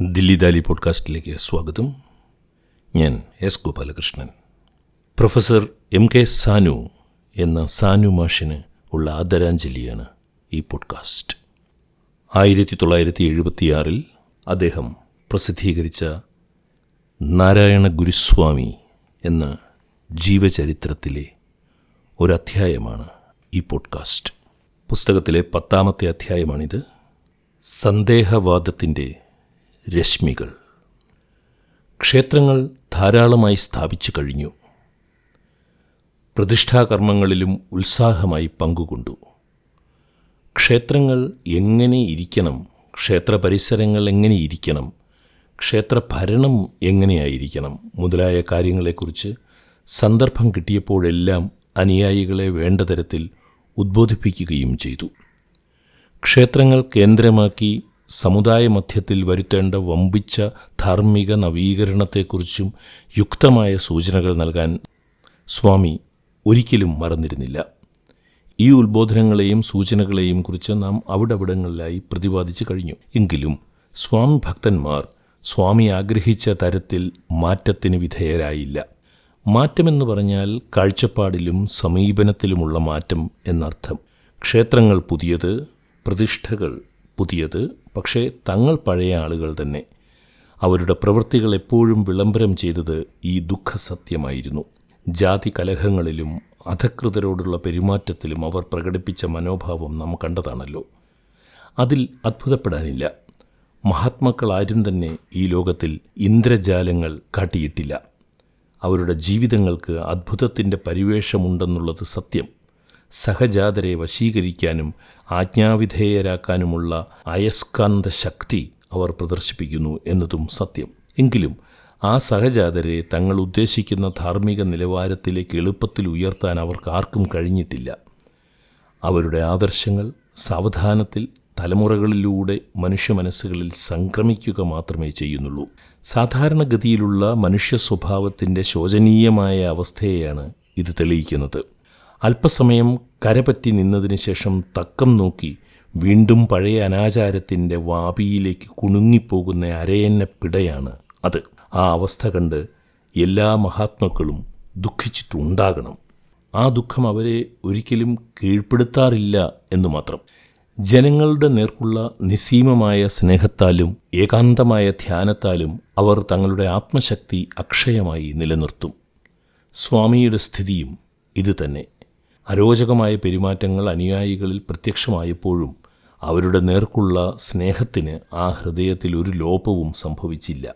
ദില്ലി ദാലി പോഡ്കാസ്റ്റിലേക്ക് സ്വാഗതം. ഞാൻ S Gopalakrishnan. Professor M K Sanu എന്ന സാനു മാഷിന് ഉള്ള ആദരാഞ്ജലിയാണ് ഈ പോഡ്കാസ്റ്റ്. ആയിരത്തി തൊള്ളായിരത്തി എഴുപത്തിയാറിൽ അദ്ദേഹം പ്രസിദ്ധീകരിച്ച നാരായണ ഗുരുസ്വാമി എന്ന ജീവചരിത്രത്തിലെ ഒരധ്യായമാണ് ഈ പോഡ്കാസ്റ്റ്. പുസ്തകത്തിലെ പത്താമത്തെ അധ്യായമാണിത്. സന്ദേഹവാദത്തിന്റെ രശ്മികൾ. ക്ഷേത്രങ്ങൾ ധാരാളമായി സ്ഥാപിച്ചു കഴിഞ്ഞു. പ്രതിഷ്ഠാകർമ്മങ്ങളിലും ഉത്സാഹമായി പങ്കുകൊണ്ടു. ക്ഷേത്രങ്ങൾ എങ്ങനെ ഇരിക്കണം? ക്ഷേത്ര പരിസരങ്ങൾ എങ്ങനെ ഇരിക്കണം? ക്ഷേത്ര ഭരണം എങ്ങനെയായിരിക്കണം? മുതലായ കാര്യങ്ങളെക്കുറിച്ച് സന്ദർഭം കിട്ടിയപ്പോഴെല്ലാം അനുയായികളെ വേണ്ട തരത്തിൽ ഉദ്ബോധിപ്പിക്കുകയും ചെയ്തു. ക്ഷേത്രങ്ങൾ കേന്ദ്രമാക്കി സമുദായ മധ്യത്തിൽ വരുത്തേണ്ട വമ്പിച്ച ധാർമ്മിക നവീകരണത്തെക്കുറിച്ചും യുക്തമായ സൂചനകൾ നൽകാൻ സ്വാമി ഒരിക്കലും മറന്നിരുന്നില്ല. ഈ ഉത്ബോധനങ്ങളെയും സൂചനകളെയും കുറിച്ച് നാം അവിടവിടങ്ങളിലായി പ്രതിപാദിച്ചു കഴിഞ്ഞു. എങ്കിലും സ്വാമി ഭക്തന്മാർ സ്വാമി ആഗ്രഹിച്ച തരത്തിൽ മാറ്റത്തിന് വിധേയരായില്ല. മാറ്റമെന്ന് പറഞ്ഞാൽ കാഴ്ചപ്പാടിലും സമീപനത്തിലുമുള്ള മാറ്റം എന്നർത്ഥം. ക്ഷേത്രങ്ങൾ പുതിയത് പ്രതിഷ്ഠകൾ പുതിയത് പക്ഷേ തങ്ങൾ പഴയ ആളുകൾ തന്നെ. അവരുടെ പ്രവൃത്തികൾ എപ്പോഴും വിളംബരം ചെയ്തത് ഈ ദുഃഖസത്യമായിരുന്നു. ജാതി കലഹങ്ങളിലും അധകൃതരോടുള്ള പെരുമാറ്റത്തിലും അവർ പ്രകടിപ്പിച്ച മനോഭാവം നാം കണ്ടതാണല്ലോ. അതിൽ അത്ഭുതപ്പെടാനില്ല. മഹാത്മാക്കൾ ആരും തന്നെ ഈ ലോകത്തിൽ ഇന്ദ്രജാലങ്ങൾ കാട്ടിയിട്ടില്ല. അവരുടെ ജീവിതങ്ങൾക്ക് അത്ഭുതത്തിന്റെ പരിവേഷമുണ്ടെന്നുള്ളത് സത്യം. സഹജാതരെ വശീകരിക്കാനും ആജ്ഞാവിധേയരാക്കാനുമുള്ള അയസ്കാന്ത ശക്തി അവർ പ്രദർശിപ്പിക്കുന്നു എന്നതും സത്യം. എങ്കിലും ആ സഹജാതരെ തങ്ങൾ ഉദ്ദേശിക്കുന്ന ധാർമ്മിക നിലവാരത്തിലേക്ക് എളുപ്പത്തിൽ ഉയർത്താൻ അവർക്ക് ആർക്കും കഴിഞ്ഞിട്ടില്ല. അവരുടെ ആദർശങ്ങൾ സാവധാനത്തിൽ തലമുറകളിലൂടെ മനുഷ്യ മനസ്സുകളിൽ സംക്രമിക്കുക മാത്രമേ ചെയ്യുന്നുള്ളൂ. സാധാരണഗതിയിലുള്ള മനുഷ്യ സ്വഭാവത്തിന്റെ ശോചനീയമായ അവസ്ഥയെയാണ് ഇത് തെളിയിക്കുന്നത്. അല്പസമയം കരപറ്റി നിന്നതിന് ശേഷം തക്കം നോക്കി വീണ്ടും പഴയ അനാചാരത്തിന്റെ വാപിയിലേക്ക് കുണുങ്ങിപ്പോകുന്ന അരയന്ന പിടയാണ് അത്. ആ അവസ്ഥ കണ്ട് എല്ലാ മഹാത്മാക്കളും ദുഃഖിച്ചിട്ടുണ്ടാകണം. ആ ദുഃഖം അവരെ ഒരിക്കലും കീഴ്പ്പെടുത്താറില്ല എന്നു മാത്രം. ജനങ്ങളുടെ നേർക്കുള്ള നിസീമമായ സ്നേഹത്താലും ഏകാന്തമായ ധ്യാനത്താലും അവർ തങ്ങളുടെ ആത്മശക്തി അക്ഷയമായി നിലനിർത്തും. സ്വാമിയുടെ സ്ഥിതിയും ഇത് തന്നെ. അരോചകമായ പെരുമാറ്റങ്ങൾ അനുയായികളിൽ പ്രത്യക്ഷമായപ്പോഴും അവരുടെ നേർക്കുള്ള സ്നേഹത്തിന് ആ ഹൃദയത്തിൽ ഒരു ലോപവും സംഭവിച്ചില്ല.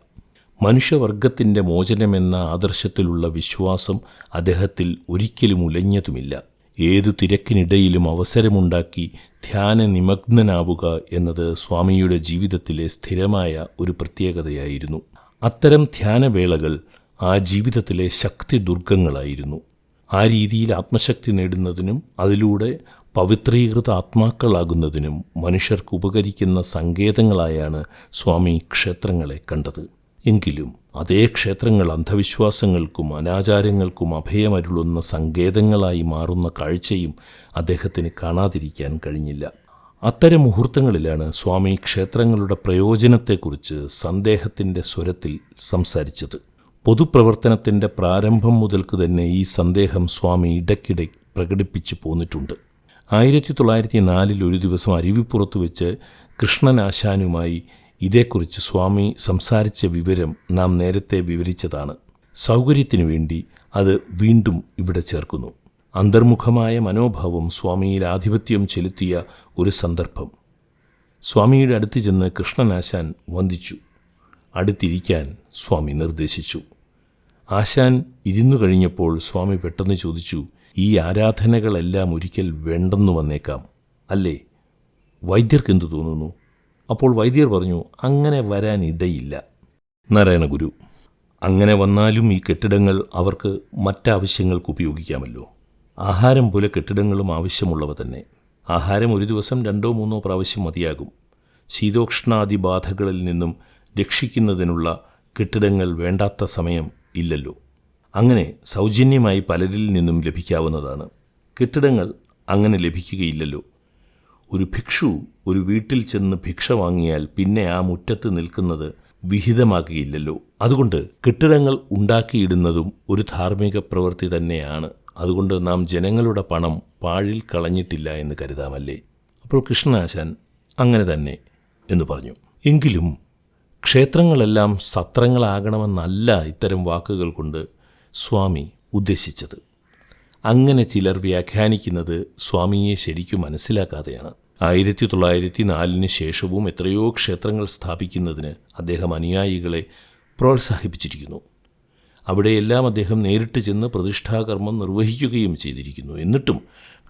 മനുഷ്യവർഗത്തിന്റെ മോചനമെന്ന ആദർശത്തിലുള്ള വിശ്വാസം അദ്ദേഹത്തിൽ ഒരിക്കലും ഉലഞ്ഞതുമില്ല. ഏതു തിരക്കിനിടയിലും അവസരമുണ്ടാക്കി ധ്യാന നിമഗ്നനാവുക എന്നത് സ്വാമിയുടെ ജീവിതത്തിലെ സ്ഥിരമായ ഒരു പ്രത്യേകതയായിരുന്നു. അത്തരം ധ്യാനവേളകൾ ആ ജീവിതത്തിലെ ശക്തി ദുർഗങ്ങളായിരുന്നു ആ രീതിയിൽ ആത്മശക്തി നേടുന്നതിനും അതിലൂടെ പവിത്രീകൃത ആത്മാക്കളാകുന്നതിനും മനുഷ്യർക്ക് ഉപകരിക്കുന്ന സങ്കേതങ്ങളായാണ് സ്വാമി ക്ഷേത്രങ്ങളെ കണ്ടത്. എങ്കിലും അതേ ക്ഷേത്രങ്ങൾ അന്ധവിശ്വാസങ്ങൾക്കും അനാചാരങ്ങൾക്കും അഭയമരുളുന്ന സങ്കേതങ്ങളായി മാറുന്ന കാഴ്ചയും അദ്ദേഹത്തിന് കാണാതിരിക്കാൻ കഴിഞ്ഞില്ല. അത്തരം മുഹൂർത്തങ്ങളിലാണ് സ്വാമി ക്ഷേത്രങ്ങളുടെ പ്രയോജനത്തെക്കുറിച്ച് സന്ദേഹത്തിന്റെ സ്വരത്തിൽ സംസാരിച്ചത്. പൊതുപ്രവർത്തനത്തിന്റെ പ്രാരംഭം മുതൽക്ക് തന്നെ ഈ സന്ദേഹം സ്വാമി ഇടയ്ക്കിടെ പ്രകടിപ്പിച്ചു പോന്നിട്ടുണ്ട്. ആയിരത്തി തൊള്ളായിരത്തി നാലിൽ ഒരു ദിവസം അരുവിപ്പുറത്ത് വെച്ച് കൃഷ്ണനാശാനുമായി ഇതേക്കുറിച്ച് സ്വാമി സംസാരിച്ച വിവരം നാം നേരത്തെ വിവരിച്ചതാണ്. സൗകര്യത്തിനു വേണ്ടി അത് വീണ്ടും ഇവിടെ ചേർക്കുന്നു. അന്തർമുഖമായ മനോഭാവം സ്വാമിയിൽ ആധിപത്യം ചെലുത്തിയ ഒരു സന്ദർഭം. സ്വാമിയുടെ അടുത്ത് ചെന്ന് കൃഷ്ണനാശാൻ വന്ദിച്ചു. അടുത്തിരിക്കാൻ സ്വാമി നിർദ്ദേശിച്ചു. ആശാൻ ഇരുന്നു കഴിഞ്ഞപ്പോൾ സ്വാമി പെട്ടെന്ന് ചോദിച്ചു ഈ ആരാധനകളെല്ലാം ഒരിക്കൽ വേണ്ടെന്ന് വന്നേക്കാം അല്ലേ? വൈദ്യർക്ക് എന്തു തോന്നുന്നു? അപ്പോൾ വൈദ്യർ പറഞ്ഞു അങ്ങനെ വരാൻ ഇടയില്ല. നാരായണ ഗുരു അങ്ങനെ വന്നാലും ഈ കെട്ടിടങ്ങൾ അവർക്ക് മറ്റാവശ്യങ്ങൾക്ക് ഉപയോഗിക്കാമല്ലോ. ആഹാരം പോലെ കെട്ടിടങ്ങളും ആവശ്യമുള്ളവ തന്നെ. ആഹാരം ഒരു ദിവസം രണ്ടോ മൂന്നോ പ്രാവശ്യം മതിയാകും. ശീതോഷ്ണാദി ബാധകളിൽ നിന്നും രക്ഷിക്കുന്നതിനുള്ള കെട്ടിടങ്ങൾ വേണ്ടാത്ത സമയം ഇല്ലല്ലോ. അങ്ങനെ സൗജന്യമായി പലരിൽ നിന്നും ലഭിക്കാവുന്നതാണ്. കെട്ടിടങ്ങൾ അങ്ങനെ ലഭിക്കുകയില്ലല്ലോ. ഒരു ഭിക്ഷു ഒരു വീട്ടിൽ ചെന്ന് ഭിക്ഷ വാങ്ങിയാൽ പിന്നെ ആ മുറ്റത്ത് നിൽക്കുന്നത് വിഹിതമാക്കുകയില്ലല്ലോ അതുകൊണ്ട് കെട്ടിടങ്ങൾ ഉണ്ടാക്കിയിടുന്നതും ഒരു ധാർമ്മിക പ്രവൃത്തി തന്നെയാണ്. അതുകൊണ്ട് നാം ജനങ്ങളുടെ പണം പാഴിൽ കളഞ്ഞിട്ടില്ല എന്ന് കരുതാമല്ലേ? അപ്പോൾ കൃഷ്ണനാശാൻ അങ്ങനെ തന്നെ എന്ന് പറഞ്ഞു. എങ്കിലും ക്ഷേത്രങ്ങളെല്ലാം സത്രങ്ങളാകണമെന്നല്ല ഇത്തരം വാക്കുകൾ കൊണ്ട് സ്വാമി ഉദ്ദേശിച്ചത്. അങ്ങനെ ചിലർ വ്യാഖ്യാനിക്കുന്നത് സ്വാമിയെ ശരിക്കും മനസ്സിലാക്കാതെയാണ്. ആയിരത്തി തൊള്ളായിരത്തി നാലിന് ശേഷവും എത്രയോ ക്ഷേത്രങ്ങൾ സ്ഥാപിക്കുന്നതിന് അദ്ദേഹം അനുയായികളെ പ്രോത്സാഹിപ്പിച്ചിരിക്കുന്നു. അവിടെയെല്ലാം അദ്ദേഹം നേരിട്ട് ചെന്ന് പ്രതിഷ്ഠാകർമ്മം നിർവഹിക്കുകയും ചെയ്തിരിക്കുന്നു. എന്നിട്ടും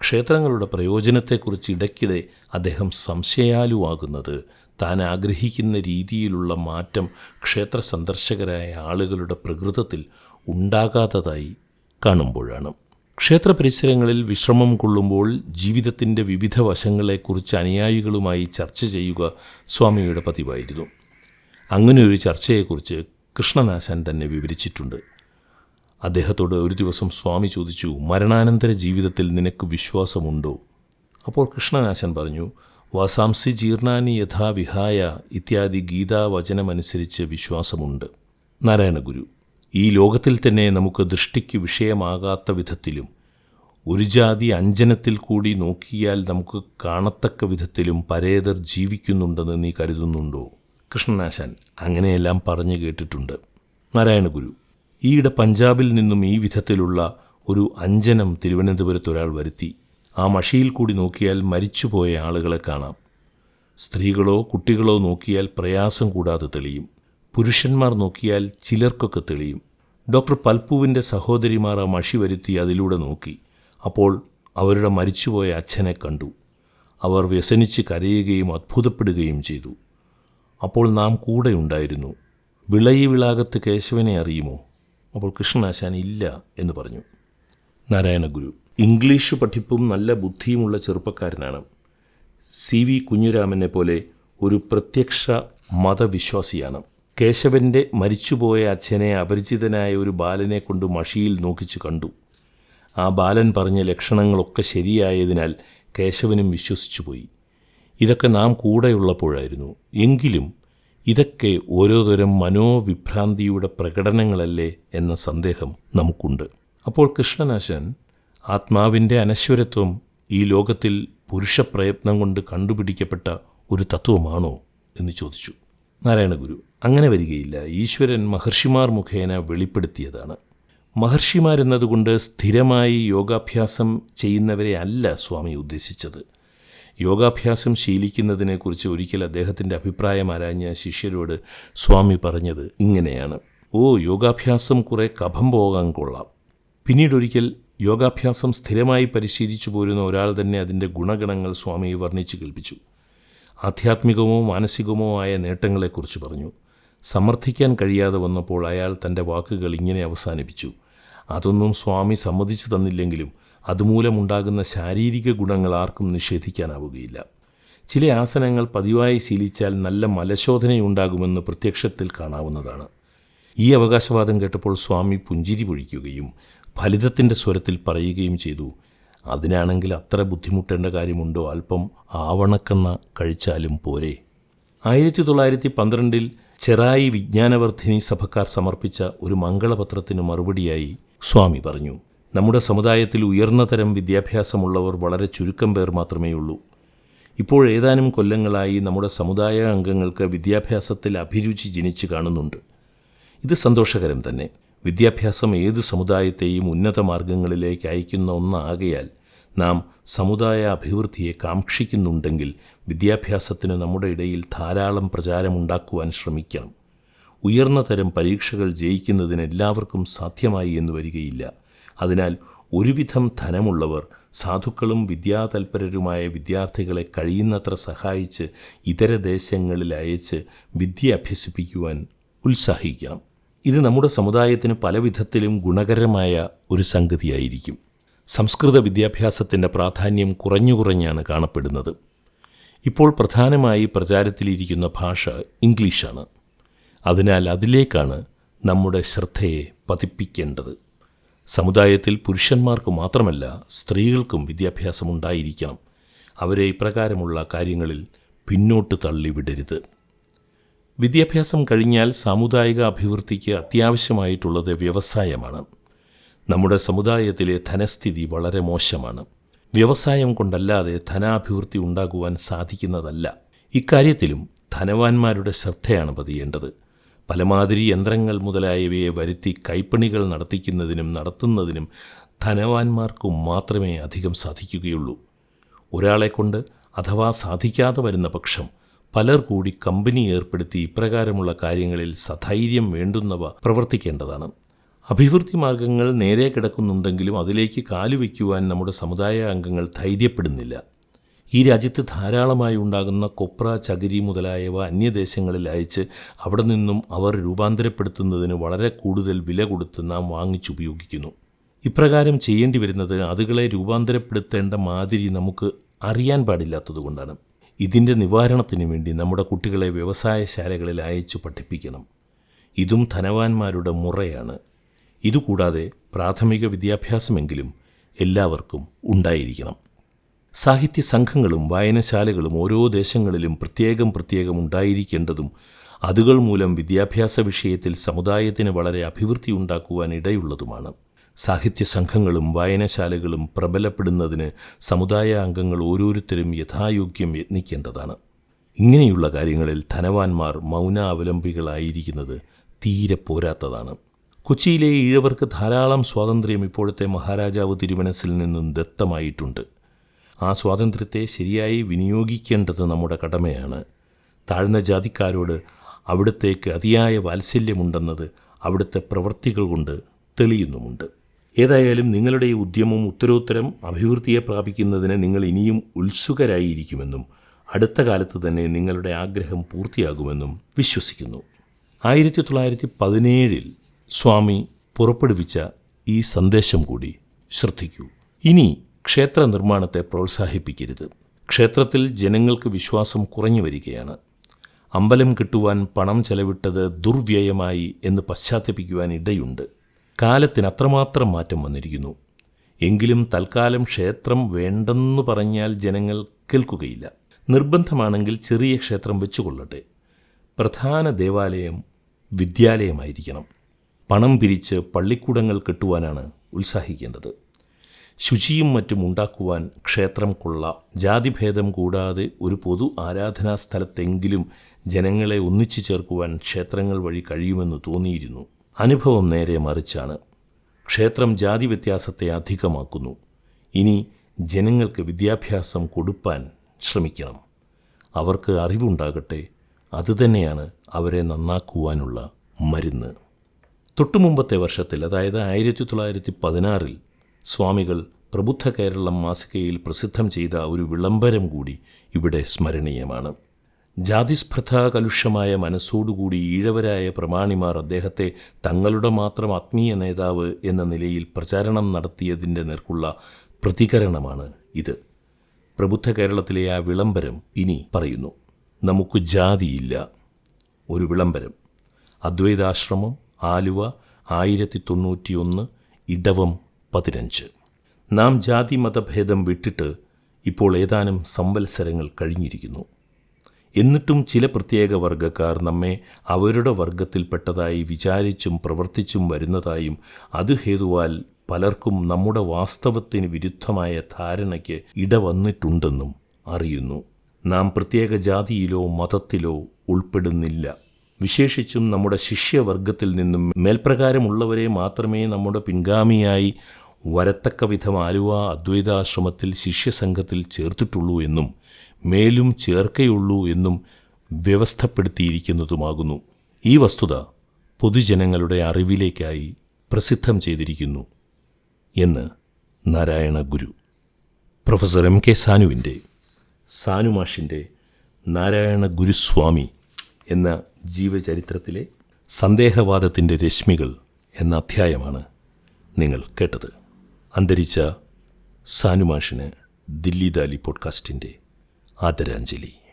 ക്ഷേത്രങ്ങളുടെ പ്രയോജനത്തെക്കുറിച്ച് ഇടയ്ക്കിടെ അദ്ദേഹം സംശയാലുവാകുന്നത് താൻ ആഗ്രഹിക്കുന്ന രീതിയിലുള്ള മാറ്റം ക്ഷേത്ര സന്ദർശകരായ ആളുകളുടെ പ്രകൃതത്തിൽ ഉണ്ടാകാത്തതായി കാണുമ്പോഴാണ്. ക്ഷേത്ര പരിസരങ്ങളിൽ വിശ്രമം കൊള്ളുമ്പോൾ ജീവിതത്തിന്റെ വിവിധ വശങ്ങളെക്കുറിച്ച് അനുയായികളുമായി ചർച്ച ചെയ്യുക സ്വാമിയുടെ പതിവായിരുന്നു. അങ്ങനെ ഒരു ചർച്ചയെക്കുറിച്ച് കൃഷ്ണനാശാൻ തന്നെ വിവരിച്ചിട്ടുണ്ട്. അദ്ദേഹത്തോട് ഒരു ദിവസം സ്വാമി ചോദിച്ചു മരണാനന്തര ജീവിതത്തിൽ നിനക്ക് വിശ്വാസമുണ്ടോ? അപ്പോൾ കൃഷ്ണനാശൻ പറഞ്ഞു വാസാംസി ജീർണാനി യഥാ വിഹായ ഇത്യാദി ഗീതാവചനമനുസരിച്ച് വിശ്വാസമുണ്ട്. നാരായണഗുരു ഈ ലോകത്തിൽ തന്നെ നമുക്ക് ദൃഷ്ടിക്ക് വിഷയമാകാത്ത വിധത്തിലും ഒരു ജാതി അഞ്ജനത്തിൽ കൂടി നോക്കിയാൽ നമുക്ക് കാണത്തക്ക വിധത്തിലും പരേതർ ജീവിക്കുന്നുണ്ടെന്ന് നീ കരുതുന്നുണ്ടോ? കൃഷ്ണനാശാൻ അങ്ങനെയെല്ലാം പറഞ്ഞു കേട്ടിട്ടുണ്ട്. നാരായണഗുരു ഈയിടെ പഞ്ചാബിൽ നിന്നും ഈ വിധത്തിലുള്ള ഒരു അഞ്ജനം തിരുവനന്തപുരത്ത് ഒരാൾ വരുത്തി. ആ മഷിയിൽ കൂടി നോക്കിയാൽ മരിച്ചുപോയ ആളുകളെ കാണാം. സ്ത്രീകളോ കുട്ടികളോ നോക്കിയാൽ പ്രയാസം കൂടാതെ തെളിയും. പുരുഷന്മാർ നോക്കിയാൽ ചിലർക്കൊക്കെ തെളിയും. ഡോക്ടർ പൽപ്പുവിന്റെ സഹോദരിമാർ ആ മഷി വരുത്തി അതിലൂടെ നോക്കി. അപ്പോൾ അവരുടെ മരിച്ചുപോയ അച്ഛനെ കണ്ടു. അവർ വ്യസനിച്ച് കരയുകയും അത്ഭുതപ്പെടുകയും ചെയ്തു. അപ്പോൾ നാം കൂടെ ഉണ്ടായിരുന്നു. വിളയി വിളാകത്ത് കേശവനെ അറിയുമോ? അപ്പോൾ കൃഷ്ണനാശാൻ ഇല്ല എന്ന് പറഞ്ഞു. നാരായണഗുരു ഇംഗ്ലീഷ് പഠിപ്പും നല്ല ബുദ്ധിയുമുള്ള ചെറുപ്പക്കാരനാണ്. സി വി കുഞ്ഞുരാമനെ പോലെ ഒരു പ്രത്യക്ഷ മതവിശ്വാസിയാണ്. കേശവന്റെ മരിച്ചുപോയ അച്ഛനെ അപരിചിതനായ ഒരു ബാലനെ കൊണ്ട് മഷിയിൽ നോക്കിച്ചു കണ്ടു. ആ ബാലൻ പറഞ്ഞ ലക്ഷണങ്ങളൊക്കെ ശരിയായതിനാൽ കേശവനും വിശ്വസിച്ചു പോയി. ഇതൊക്കെ നാം കൂടെയുള്ളപ്പോഴായിരുന്നു. എങ്കിലും ഇതൊക്കെ ഓരോതരം മനോവിഭ്രാന്തിയുടെ പ്രകടനങ്ങളല്ലേ എന്ന സന്ദേഹം നമുക്കുണ്ട്. അപ്പോൾ കൃഷ്ണനാശൻ ആത്മാവിന്റെ അനശ്വരത്വം ഈ ലോകത്തിൽ പുരുഷപ്രയത്നം കൊണ്ട് കണ്ടുപിടിക്കപ്പെട്ട ഒരു തത്വമാണോ എന്ന് ചോദിച്ചു. നാരായണഗുരു അങ്ങനെ വരികയില്ല. ഈശ്വരൻ മഹർഷിമാർ മുഖേന വെളിപ്പെടുത്തിയതാണ്. മഹർഷിമാരെന്നതുകൊണ്ട് സ്ഥിരമായി യോഗാഭ്യാസം ചെയ്യുന്നവരെ അല്ല സ്വാമി ഉദ്ദേശിച്ചത്. യോഗാഭ്യാസം ശീലിക്കുന്നതിനെക്കുറിച്ച് ഒരിക്കൽ അദ്ദേഹത്തിന്റെ അഭിപ്രായം ആരാഞ്ഞ ശിഷ്യരോട് സ്വാമി പറഞ്ഞത് ഇങ്ങനെയാണ്. ഓ യോഗാഭ്യാസം കുറേ കഫം പോകാൻ കൊള്ളാം. പിന്നീടൊരിക്കൽ യോഗാഭ്യാസം സ്ഥിരമായി പരിശീലിച്ചു പോരുന്ന ഒരാൾ തന്നെ അതിന്റെ ഗുണഗണങ്ങൾ സ്വാമി വർണിച്ചു കേൾപ്പിച്ചു. ആധ്യാത്മികമോ മാനസികമോ ആയ നേട്ടങ്ങളെക്കുറിച്ച് പറഞ്ഞു. സമർത്ഥിക്കാൻ കഴിയാതെ വന്നപ്പോൾ അയാൾ തന്റെ വാക്കുകൾ ഇങ്ങനെ അവസാനിപ്പിച്ചു. അതൊന്നും സ്വാമി സമ്മതിച്ചു തന്നില്ലെങ്കിലും അതുമൂലമുണ്ടാകുന്ന ശാരീരിക ഗുണങ്ങൾ ആർക്കും നിഷേധിക്കാനാവുകയില്ല. ചില ആസനങ്ങൾ പതിവായി ശീലിച്ചാൽ നല്ല മലശോധനയുണ്ടാകുമെന്ന് പ്രത്യക്ഷത്തിൽ കാണാവുന്നതാണ്. ഈ അവകാശവാദം കേട്ടപ്പോൾ സ്വാമി പുഞ്ചിരി പൊഴിക്കുകയും ഫലിതത്തിന്റെ സ്വരത്തിൽ പറയുകയും ചെയ്തു. അതിനാണെങ്കിൽ അത്ര ബുദ്ധിമുട്ടേണ്ട കാര്യമുണ്ടോ? അല്പം ആവണക്കെണ്ണ കഴിച്ചാലും പോരെ. ആയിരത്തി തൊള്ളായിരത്തി പന്ത്രണ്ടിൽ ചെറായി വിജ്ഞാനവർദ്ധിനി സഭക്കാർ സമർപ്പിച്ച ഒരു മംഗളപത്രത്തിന് മറുപടിയായി സ്വാമി പറഞ്ഞു. നമ്മുടെ സമുദായത്തിൽ ഉയർന്ന തരം വിദ്യാഭ്യാസമുള്ളവർ വളരെ ചുരുക്കം പേർ മാത്രമേ ഉള്ളൂ. ഇപ്പോൾ ഏതാനും കൊല്ലങ്ങളായി നമ്മുടെ സമുദായ അംഗങ്ങൾക്ക് വിദ്യാഭ്യാസത്തിൽ അഭിരുചി ജനിച്ചു കാണുന്നുണ്ട്. ഇത് സന്തോഷകരം തന്നെ. വിദ്യാഭ്യാസം ഏത് സമുദായത്തെയും ഉന്നത മാർഗങ്ങളിലേക്ക് അയക്കുന്ന ഒന്നാകയാൽ നാം സമുദായ അഭിവൃദ്ധിയെ കാക്ഷിക്കുന്നുണ്ടെങ്കിൽ വിദ്യാഭ്യാസത്തിന് നമ്മുടെ ഇടയിൽ ധാരാളം പ്രചാരമുണ്ടാക്കുവാൻ ശ്രമിക്കണം. ഉയർന്ന തരം പരീക്ഷകൾ ജയിക്കുന്നതിന് എല്ലാവർക്കും സാധ്യമായി എന്ന് വരികയില്ല. അതിനാൽ ഒരുവിധം ധനമുള്ളവർ സാധുക്കളും വിദ്യാതൽപരരുമായ വിദ്യാർത്ഥികളെ കഴിയുന്നത്ര സഹായിച്ച് ഇതര ദേശങ്ങളിൽ അയച്ച് വിദ്യ അഭ്യസിപ്പിക്കുവാൻ ഉത്സാഹിക്കണം. ഇത് നമ്മുടെ സമുദായത്തിന് പല വിധത്തിലും ഗുണകരമായ ഒരു സംഗതിയായിരിക്കും. സംസ്കൃത വിദ്യാഭ്യാസത്തിന്റെ പ്രാധാന്യം കുറഞ്ഞു കുറഞ്ഞാണ് കാണപ്പെടുന്നത്. ഇപ്പോൾ പ്രധാനമായി പ്രചാരത്തിലിരിക്കുന്ന ഭാഷ ഇംഗ്ലീഷാണ്. അതിനാൽ അതിലേക്കാണ് നമ്മുടെ ശ്രദ്ധയെ പതിപ്പിക്കേണ്ടത്. സമുദായത്തിൽ പുരുഷന്മാർക്ക് മാത്രമല്ല സ്ത്രീകൾക്കും വിദ്യാഭ്യാസമുണ്ടായിരിക്കണം. അവരെ ഇപ്രകാരമുള്ള കാര്യങ്ങളിൽ പിന്നോട്ട് തള്ളിവിടരുത്. വിദ്യാഭ്യാസം കഴിഞ്ഞാൽ സാമുദായിക അഭിവൃദ്ധിക്ക് അത്യാവശ്യമായിട്ടുള്ളത് വ്യവസായമാണ്. നമ്മുടെ സമുദായത്തിലെ ധനസ്ഥിതി വളരെ മോശമാണ്. വ്യവസായം കൊണ്ടല്ലാതെ ധനാഭിവൃദ്ധി ഉണ്ടാകുവാൻ സാധിക്കുന്നതല്ല. ഇക്കാര്യത്തിലും ധനവാന്മാരുടെ ശ്രദ്ധയാണ് പതിയേണ്ടത്. പലമാതിരി യന്ത്രങ്ങൾ മുതലായവയെ വരുത്തി കൈപ്പണികൾ നടത്തിക്കുന്നതിനും നടത്തുന്നതിനും ധനവാന്മാർക്കു മാത്രമേ അധികം സാധിക്കുകയുള്ളൂ. ഒരാളെക്കൊണ്ട് അഥവാ സാധിക്കാതെ വരുന്ന പക്ഷം പലർ കൂടി കമ്പനി ഏർപ്പെടുത്തി ഇപ്രകാരമുള്ള കാര്യങ്ങളിൽ സധൈര്യം വേണ്ടുന്നവ പ്രവർത്തിക്കേണ്ടതാണ്. അഭിവൃദ്ധി മാർഗങ്ങൾ നേരെ കിടക്കുന്നുണ്ടെങ്കിലും അതിലേക്ക് കാലുവയ്ക്കുവാൻ നമ്മുടെ സമുദായ അംഗങ്ങൾ ധൈര്യപ്പെടുന്നില്ല. ഈ രാജ്യത്ത് ധാരാളമായി ഉണ്ടാകുന്ന കൊപ്ര ചകിരി മുതലായവ അന്യദേശങ്ങളിൽ അയച്ച് അവിടെ നിന്നും അവർ രൂപാന്തരപ്പെടുത്തുന്നതിന് വളരെ കൂടുതൽ വില കൊടുത്ത് നാം വാങ്ങിച്ചുപയോഗിക്കുന്നു. ഇപ്രകാരം ചെയ്യേണ്ടി വരുന്നത് അതുകളെ രൂപാന്തരപ്പെടുത്തേണ്ട മാതിരി നമുക്ക് അറിയാൻ പാടില്ലാത്തതുകൊണ്ടാണ്. ഇതിന്റെ നിവാരണത്തിന് വേണ്ടി നമ്മുടെ കുട്ടികളെ വ്യവസായശാലകളിൽ അയച്ചു പഠിപ്പിക്കണം. ഇതും ധനവാന്മാരുടെ മുറയാണ്. ഇതുകൂടാതെ പ്രാഥമിക വിദ്യാഭ്യാസമെങ്കിലും എല്ലാവർക്കും ഉണ്ടായിരിക്കണം. സാഹിത്യ സംഘങ്ങളും വായനശാലകളും ഓരോ ദേശങ്ങളിലും പ്രത്യേകം പ്രത്യേകം ഉണ്ടായിരിക്കേണ്ടതും അതുകൾ മൂലം വിദ്യാഭ്യാസ വിഷയത്തിൽ സമുദായത്തിന് വളരെ അഭിവൃദ്ധി ഉണ്ടാക്കുവാൻ ഇടയുള്ളതുമാണ്. സാഹിത്യ സംഘങ്ങളും വായനശാലകളും പ്രബലപ്പെടുന്നതിന് സമുദായ അംഗങ്ങൾ ഓരോരുത്തരും യഥായോഗ്യം യത്നിക്കേണ്ടതാണ്. ഇങ്ങനെയുള്ള കാര്യങ്ങളിൽ ധനവാന്മാർ മൗനാവലംബികളായിരിക്കുന്നത് തീരെ പോരാത്തതാണ്. കൊച്ചിയിലെ ഈഴവർക്ക് ധാരാളം സ്വാതന്ത്ര്യം ഇപ്പോഴത്തെ മഹാരാജാവ് തിരുമനസിൽ നിന്നും ദത്തമായിട്ടുണ്ട്. ആ സ്വാതന്ത്ര്യത്തെ ശരിയായി വിനിയോഗിക്കേണ്ടത് നമ്മുടെ കടമയാണ്. താഴ്ന്ന ജാതിക്കാരോട് അവിടത്തേക്ക് അതിയായ വാത്സല്യമുണ്ടെന്നത് അവിടുത്തെ പ്രവൃത്തികൾ കൊണ്ട് തെളിയുന്നുമുണ്ട്. ഏതായാലും നിങ്ങളുടെ ഈ ഉദ്യമം ഉത്തരോത്തരം അഭിവൃദ്ധിയെ പ്രാപിക്കുന്നതിന് നിങ്ങൾ ഇനിയും ഉത്സുകരായിരിക്കുമെന്നും അടുത്ത കാലത്ത് തന്നെ നിങ്ങളുടെ ആഗ്രഹം പൂർത്തിയാകുമെന്നും വിശ്വസിക്കുന്നു. ആയിരത്തി തൊള്ളായിരത്തി പതിനേഴിൽ സ്വാമി പുറപ്പെടുവിച്ച ഈ സന്ദേശം കൂടി ശ്രദ്ധിക്കൂ. ഇനി ക്ഷേത്ര നിർമ്മാണത്തെ പ്രോത്സാഹിപ്പിക്കരുത്. ക്ഷേത്രത്തിൽ ജനങ്ങൾക്ക് വിശ്വാസം കുറഞ്ഞു വരികയാണ്. അമ്പലം കിട്ടുവാൻ പണം ചെലവിട്ടത് ദുർവ്യയമായി എന്ന് പശ്ചാത്തപിക്കുവാൻ ഇടയുണ്ട്. കാലത്തിന് അത്രമാത്രം മാറ്റം വന്നിരിക്കുന്നു. എങ്കിലും തൽക്കാലം ക്ഷേത്രം വേണ്ടെന്ന് പറഞ്ഞാൽ ജനങ്ങൾ കേൾക്കുകയില്ല. നിർബന്ധമാണെങ്കിൽ ചെറിയ ക്ഷേത്രം വെച്ചുകൊള്ളട്ടെ. പ്രധാന ദേവാലയം വിദ്യാലയമായിരിക്കണം. പണം പിരിച്ച് പള്ളിക്കൂടങ്ങൾ കെട്ടുവാനാണ് ഉത്സാഹിക്കേണ്ടത്. ശുചിയും മറ്റും ഉണ്ടാക്കുവാൻ ക്ഷേത്രം കൊള്ളാം ജാതിഭേദം കൂടാതെ ഒരു പൊതു ആരാധനാ സ്ഥലത്തെങ്കിലും ജനങ്ങളെ ഒന്നിച്ചു ചേർക്കുവാൻ ക്ഷേത്രങ്ങൾ വഴി കഴിയുമെന്ന് തോന്നിയിരുന്നു. അനുഭവം നേരെ മറിച്ചാണ്. ക്ഷേത്രം ജാതി വ്യത്യാസത്തെ അധികമാക്കുന്നു. ഇനി ജനങ്ങൾക്ക് വിദ്യാഭ്യാസം കൊടുപ്പാൻ ശ്രമിക്കണം. അവർക്ക് അറിവുണ്ടാകട്ടെ. അതുതന്നെയാണ് അവരെ നന്നാക്കുവാനുള്ള മരുന്ന്. തൊട്ടുമുമ്പത്തെ വർഷത്തിൽ അതായത് ആയിരത്തി തൊള്ളായിരത്തി പതിനാറിൽ സ്വാമികൾ പ്രബുദ്ധ കേരളം മാസികയിൽ പ്രസിദ്ധം ചെയ്ത ഒരു വിളംബരം കൂടി ഇവിടെ സ്മരണീയമാണ്. ജാതിസ്പൃധ കലുഷമായ മനസ്സോടുകൂടി ഈഴവരായ പ്രമാണിമാർ അദ്ദേഹത്തെ തങ്ങളുടെ മാത്രം ആത്മീയ നേതാവ് എന്ന നിലയിൽ പ്രചാരണം നടത്തിയതിന്റെ നേർക്കുള്ള പ്രതികരണമാണ് ഇത്. പ്രബുദ്ധ കേരളത്തിലെ ആ വിളംബരം ഇനി പറയുന്നു. നമുക്ക് ജാതിയില്ല. ഒരു വിളംബരം. അദ്വൈതാശ്രമം ആലുവ ആയിരത്തി തൊണ്ണൂറ്റിയൊന്ന് ഇടവം പതിനഞ്ച്. നാം ജാതി മതഭേദം വിട്ടിട്ട് ഇപ്പോൾ ഏതാനും സംവത്സരങ്ങൾ കഴിഞ്ഞിരിക്കുന്നു. എന്നിട്ടും ചില പ്രത്യേക വർഗക്കാർ നമ്മെ അവരുടെ വർഗത്തിൽപ്പെട്ടതായി വിചാരിച്ചും പ്രവർത്തിച്ചും വരുന്നതായും അത് ഹേതുവാൽ പലർക്കും നമ്മുടെ വാസ്തവത്തിന് വിരുദ്ധമായ ധാരണയ്ക്ക് ഇടവന്നിട്ടുണ്ടെന്നും അറിയുന്നു. നാം പ്രത്യേക ജാതിയിലോ മതത്തിലോ ഉൾപ്പെടുന്നില്ല. വിശേഷിച്ചും നമ്മുടെ ശിഷ്യവർഗത്തിൽ നിന്നും മേൽപ്രകാരമുള്ളവരെ മാത്രമേ നമ്മുടെ പിൻഗാമിയായി വരത്തക്ക വിധം ആലുവ അദ്വൈതാശ്രമത്തിൽ ശിഷ്യസംഘത്തിൽ ചേർത്തിട്ടുള്ളൂ എന്നും മേലും ചേർക്കയുള്ളൂ എന്നും വ്യവസ്ഥപ്പെടുത്തിയിരിക്കുന്നതുമാകുന്നു. ഈ വസ്തുത പൊതുജനങ്ങളുടെ അറിവിലേക്കായി പ്രസിദ്ധം ചെയ്തിരിക്കുന്നു എന്ന് Narayana Guru professor M K സാനുവിന്റെ സാനുമാഷിന്റെ നാരായണ ഗുരുസ്വാമി എന്ന ജീവചരിത്രത്തിലെ സന്ദേഹവാദത്തിന്റെ രശ്മികൾ എന്ന അധ്യായമാണ് നിങ്ങൾ കേട്ടത്. അന്തരിച്ച സാനുമാഷിന് ദില്ലി ദാലി പോഡ്കാസ്റ്റിന്റെ ആദരാഞ്ജലി.